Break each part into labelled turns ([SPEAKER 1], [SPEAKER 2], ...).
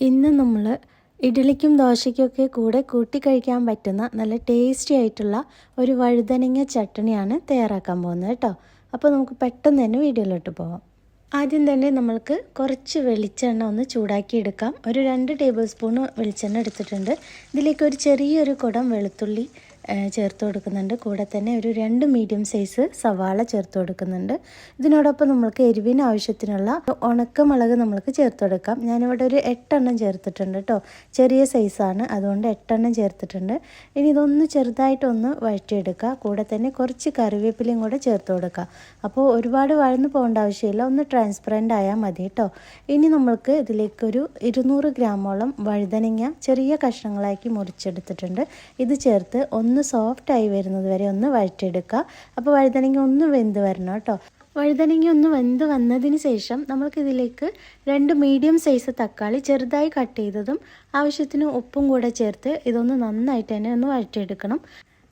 [SPEAKER 1] ഇന്ന് നമ്മൾ ഇഡ്ഡലിക്കും ദോശയ്ക്കൊക്കെ കൂടെ കൂട്ടി കഴിക്കാൻ പറ്റുന്ന നല്ല ടേസ്റ്റി ആയിട്ടുള്ള ഒരു വഴുതനങ്ങ ചട്ടണിയാണ് തയ്യാറാക്കാൻ പോകുന്നത് കേട്ടോ. അപ്പോൾ നമുക്ക് പെട്ടെന്ന് തന്നെ വീഡിയോയിലോട്ട് പോവാം. ആദ്യം തന്നെ നമ്മൾക്ക് കുറച്ച് വെളിച്ചെണ്ണ ഒന്ന് ചൂടാക്കി എടുക്കാം. ഒരു രണ്ട് ടേബിൾ സ്പൂൺ വെളിച്ചെണ്ണ എടുത്തിട്ടുണ്ട്. ഇതിലേക്ക് ഒരു ചെറിയൊരു കുടം വെളുത്തുള്ളി ചേർത്ത് കൊടുക്കുന്നുണ്ട്. കൂടെ തന്നെ ഒരു രണ്ട് മീഡിയം സൈസ് സവാള ചേർത്ത് കൊടുക്കുന്നുണ്ട്. ഇതിനോടൊപ്പം നമ്മൾക്ക് എരിവിന് ആവശ്യത്തിനുള്ള ഉണക്കമുളക് നമ്മൾക്ക് ചേർത്ത് കൊടുക്കാം. ഞാനിവിടെ ഒരു എട്ടെണ്ണം ചേർത്തിട്ടുണ്ട് കേട്ടോ ചെറിയ സൈസാണ് അതുകൊണ്ട് എട്ടെണ്ണം ചേർത്തിട്ടുണ്ട്. ഇനി ഇതൊന്ന് ചെറുതായിട്ടൊന്ന് വഴറ്റിയെടുക്കുക. കൂടെ തന്നെ കുറച്ച് കറിവേപ്പിലയും കൂടെ ചേർത്ത് കൊടുക്കുക. അപ്പോൾ ഒരുപാട് വഴന്ന് പോകേണ്ട ആവശ്യമില്ല. ഒന്ന് ട്രാൻസ്പെറന്റ് ആയാൽ മതി കേട്ടോ ഇനി നമ്മൾക്ക് ഇതിലേക്കൊരു ഇരുന്നൂറ് ഗ്രാമോളം വഴുതനങ്ങ ചെറിയ കഷ്ണങ്ങളാക്കി മുറിച്ചെടുത്തിട്ടുണ്ട്. ഇത് ചേർത്ത് ഒന്ന് ഒന്ന് സോഫ്റ്റായി വരുന്നത് വരെ ഒന്ന് വഴറ്റെടുക്കുക അപ്പോൾ വഴുതനങ്ങ ഒന്ന് വെന്ത് വരണം കേട്ടോ. വഴുതനങ്ങ ഒന്ന് വെന്ത് വന്നതിന് ശേഷം നമ്മൾക്കിതിലേക്ക് രണ്ട് മീഡിയം സൈസ് തക്കാളി ചെറുതായി കട്ട് ചെയ്തതും ആവശ്യത്തിന് ഉപ്പും കൂടെ ചേർത്ത് ഇതൊന്ന് നന്നായിട്ട് തന്നെ ഒന്ന് വഴറ്റിയെടുക്കണം.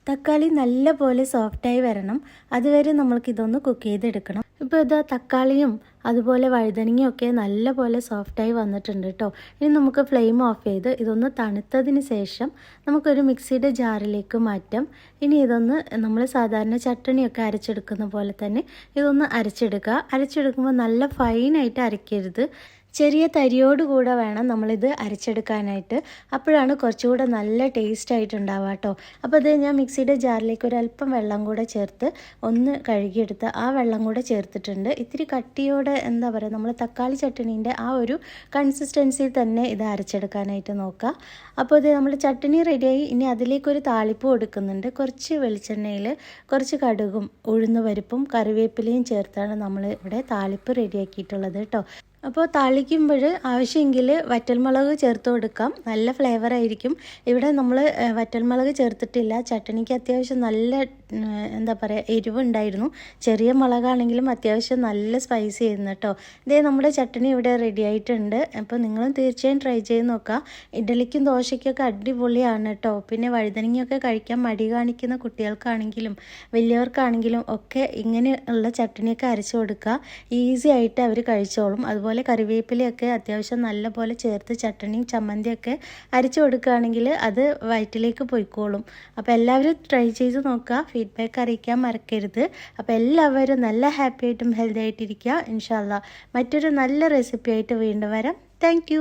[SPEAKER 1] തക്കാളി നല്ല പോലെ സോഫ്റ്റായി വരണം. അതുവരെ നമ്മൾക്ക് ഇതൊന്ന് കുക്ക് ചെയ്തെടുക്കണം. ഇപ്പോൾ ഇതാ തക്കാളിയും അതുപോലെ വഴുതനങ്ങയൊക്കെ നല്ല പോലെ സോഫ്റ്റായി വന്നിട്ടുണ്ട് കേട്ടോ ഇനി നമുക്ക് ഫ്ലെയിം ഓഫ് ചെയ്ത് ഇതൊന്ന് തണുത്തതിന് ശേഷം നമുക്കൊരു മിക്സിയുടെ ജാറിലേക്ക് മാറ്റാം. ഇനി ഇതൊന്ന് നമ്മൾ സാധാരണ ചട്ടണിയൊക്കെ അരച്ചെടുക്കുന്ന പോലെ തന്നെ ഇതൊന്ന് അരച്ചെടുക്കുക. അരച്ചെടുക്കുമ്പോൾ നല്ല ഫൈനായിട്ട് അരയ്ക്കരുത്. ചെറിയ തരിയോടുകൂടെ വേണം നമ്മളിത് അരച്ചെടുക്കാനായിട്ട്. അപ്പോഴാണ് കുറച്ചുകൂടെ നല്ല ടേസ്റ്റ് ആയിട്ട് ഉണ്ടാവുക കേട്ടോ. അപ്പോൾ ഇത് ഞാൻ മിക്സിയുടെ ജാറിലേക്ക് ഒരു അല്പം വെള്ളം കൂടെ ചേർത്ത് ഒന്ന് കഴുകിയെടുത്ത് ആ വെള്ളം കൂടെ ചേർത്തിട്ടുണ്ട്. ഇത്തിരി കട്ടിയോടെ എന്താ പറയുക നമ്മൾ തക്കാളി ചട്ടണീന്റെ ആ ഒരു കൺസിസ്റ്റൻസിയിൽ തന്നെ ഇത് അരച്ചെടുക്കാനായിട്ട് നോക്കുക. അപ്പോൾ ഇത് നമ്മൾ ചട്ടണി റെഡിയായി. ഇനി അതിലേക്കൊരു താളിപ്പ് കൊടുക്കുന്നുണ്ട് കുറച്ച് വെളിച്ചെണ്ണയിൽ കുറച്ച് കടുകും ഉഴുന്നുപരിപ്പും കറിവേപ്പിലയും ചേർത്താണ് നമ്മൾ ഇവിടെ താളിപ്പ് റെഡിയാക്കിയിട്ടുള്ളത് കേട്ടോ. അപ്പോൾ താളിക്കുമ്പോൾ ആവശ്യമെങ്കിൽ വറ്റൽമുളക് ചേർത്ത് കൊടുക്കാം. നല്ല ഫ്ലേവർ ആയിരിക്കും. ഇവിടെ നമ്മൾ വറ്റൽമുളക് ചേർത്തിട്ടില്ല. ചട്ടണിക്ക് അത്യാവശ്യം നല്ല എന്താ പറയുക എരിവുണ്ടായിരുന്നു. ചെറിയ മുളകാണെങ്കിലും അത്യാവശ്യം നല്ല സ്പൈസി ആയിരുന്നു കേട്ടോ. ഇതേ നമ്മുടെ ചട്ടണി ഇവിടെ റെഡി ആയിട്ടുണ്ട്. അപ്പോൾ നിങ്ങളും തീർച്ചയായും ട്രൈ ചെയ്ത് നോക്കുക ഇഡലിക്കും ദോശയ്ക്കൊക്കെ അടിപൊളിയാണ് കേട്ടോ. പിന്നെ വഴുതനങ്ങയൊക്കെ കഴിക്കാൻ മടി കാണിക്കുന്ന കുട്ടികൾക്കാണെങ്കിലും വലിയവർക്കാണെങ്കിലും ഒക്കെ ഇങ്ങനെയുള്ള ചട്ടണിയൊക്കെ അരച്ചു കൊടുക്കുക. ഈസി ആയിട്ട് അവർ കഴിച്ചോളും. അതുപോലെ അതുപോലെ കറിവേപ്പിലയൊക്കെ അത്യാവശ്യം നല്ല പോലെ ചേർത്ത് ചട്ടണിയും ചമ്മന്തിയൊക്കെ അരച്ചു കൊടുക്കുകയാണെങ്കിൽ അത് വയറ്റിലേക്ക് പോയിക്കോളും. അപ്പോൾ എല്ലാവരും ട്രൈ ചെയ്ത് നോക്കുക. ഫീഡ്ബാക്ക് അറിയിക്കാൻ മറക്കരുത്. അപ്പോൾ എല്ലാവരും നല്ല ഹാപ്പി ആയിട്ടും ഹെൽത്തി ആയിട്ടിരിക്കുക. ഇൻഷാല്ല മറ്റൊരു നല്ല റെസിപ്പി ആയിട്ട് വീണ്ടും വരാം. താങ്ക്